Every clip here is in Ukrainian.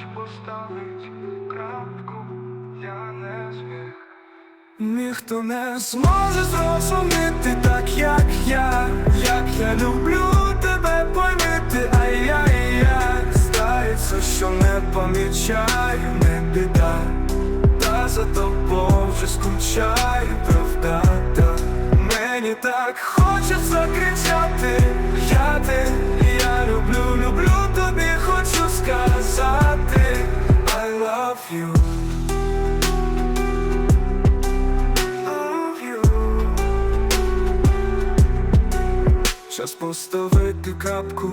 хоч поставить крапку, я не зміг. Ніхто не зможе зрозуміти, так як я, як я люблю тебе поміти, а я і я Здається, що не помічаю, не біда, та за тобою вже скучаю. You. Час поставити крапку,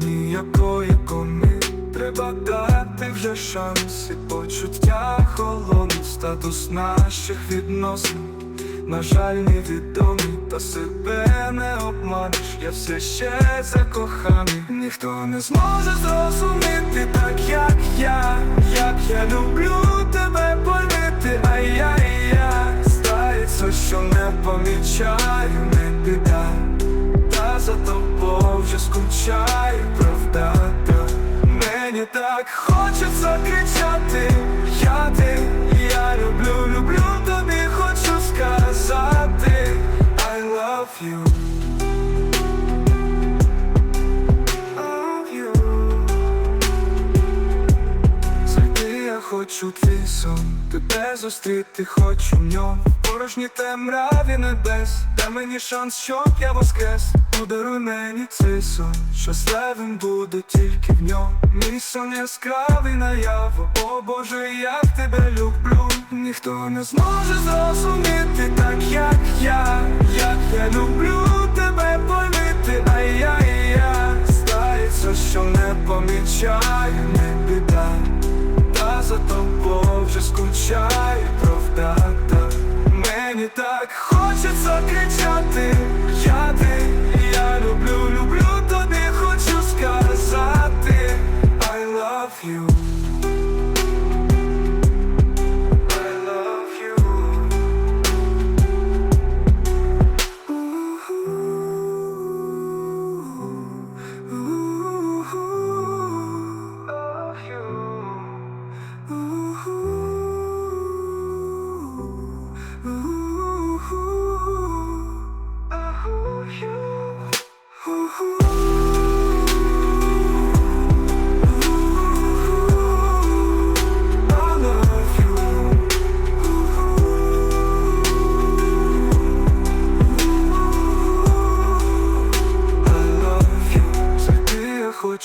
ніякої коми Треба дати вже шанс і почуття холодний статус наших відносин. На жаль, невідомий, та себе не обманеш, я все ще закоханий. Ніхто не зможе зрозуміти так, як я, як я люблю тебе помити, ай-яй-яй Здається, що не помічаю, не біда, та за тобою вже скучаю, правда, та Мені так хочеться кричати, Завжди я хочу твій сон, тебе зустріти хочу в ньому. В порожній темряві небес, дай мені шанс, щоб я воскрес. Подаруй мені цей сон, щасливим буду тільки в ньому. Мій сон яскравий наяву, о Боже, як тебе люблю. Ніхто не зможе зрозуміти так, як я, помічаю, не біда. Та за тобою вже скучаю, правда, та Мені так хочеться кричати, я ти, я люблю, люблю тобі, хочу сказати. I love you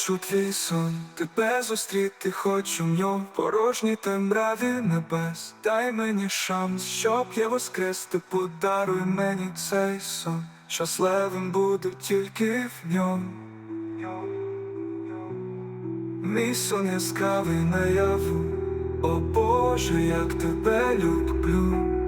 Хочу твій сон, тебе зустріти хочу в ньому порожній темряві небес. Дай мені шанс, щоб я воскрес, ти подаруй мені цей сон. Щасливим буду тільки в ньому. Мій сон яскравий наяву, о Боже, як тебе люблю.